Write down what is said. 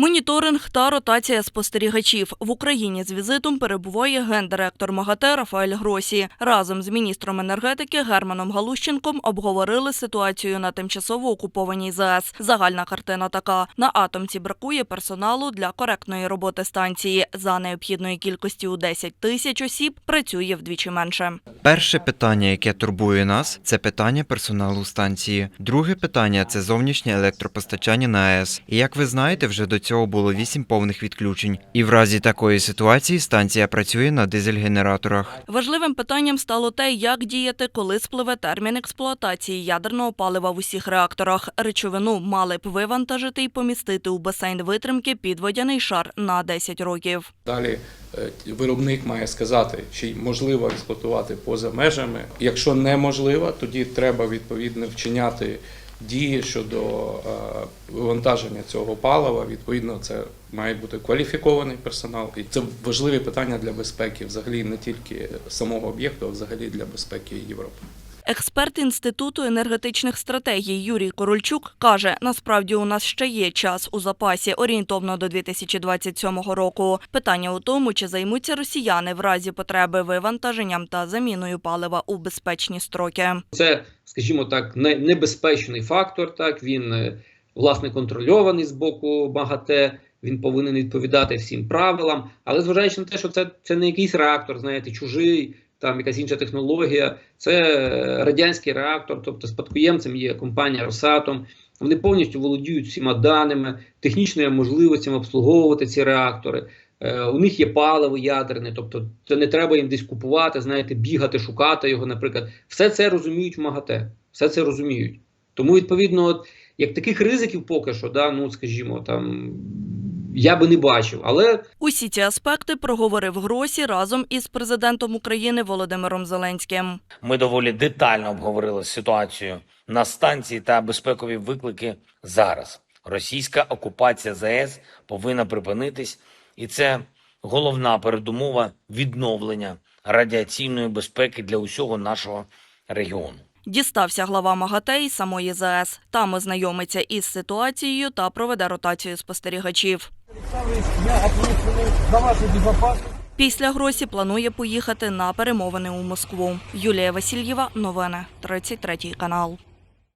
Моніторинг та ротація спостерігачів в Україні з візитом перебуває гендиректор МАГАТЕ Рафаель Гросі. Разом з міністром енергетики Германом Галущенком обговорили ситуацію на тимчасово окупованій ЗАЕС. Загальна картина така: на атомці бракує персоналу для коректної роботи станції. За необхідної кількості у 10 тисяч осіб працює вдвічі менше. Перше питання, яке турбує нас, це питання персоналу станції. Друге питання це зовнішнє електропостачання на АЕС. І як ви знаєте, вже до цього було вісім повних відключень. І в разі такої ситуації станція працює на дизель-генераторах. Важливим питанням стало те, як діяти, коли спливе термін експлуатації ядерного палива в усіх реакторах. Речовину мали б вивантажити і помістити у басейн витримки під водяний шар на 10 років. Далі е, виробник має сказати, чи можливо експлуатувати поза межами. Якщо неможливо, тоді треба відповідно вчиняти дії щодо е, вивантаження цього палива. Відповідно, це має бути кваліфікований персонал, і це важливі питання для безпеки, взагалі не тільки самого об'єкту, а взагалі для безпеки Європи. Експерт Інституту енергетичних стратегій Юрій Корольчук каже, насправді у нас ще є час у запасі орієнтовно до 2027 року. Питання у тому, чи займуться росіяни в разі потреби вивантаженням та заміною палива у безпечні строки. Це, скажімо так, небезпечний фактор. Так він е, власне контрольований з боку МАГАТЕ. Він повинен відповідати всім правилам. Але зважаючи на те, що це, це не якийсь реактор, знаєте, чужий, там якась інша технологія, це е, радянський реактор, тобто спадкоємцем є компанія Росатом. Вони повністю володіють всіма даними, технічними можливостями обслуговувати ці реактори. Е, У них є паливо ядерне, тобто це не треба їм десь купувати, знаєте, бігати, шукати його, наприклад. Все це розуміють в МАГАТЕ, все це розуміють. Тому, відповідно, от, як таких ризиків поки що, да, ну скажімо, там я би не бачив. Але Усі ці аспекти проговорив Гросі разом із президентом України Володимиром Зеленським. Ми доволі детально обговорили ситуацію на станції та безпекові виклики зараз. Російська окупація ЗАЕС повинна припинитись, і це головна передумова відновлення радіаційної безпеки для усього нашого регіону. Дістався глава МАГАТЕ і самої ЗАЕС. Там ознайомиться із ситуацією та проведе ротацію спостерігачів. Після Гросі планує поїхати на перемовини у Москву. Юлія Васильєва, новини, 33 канал.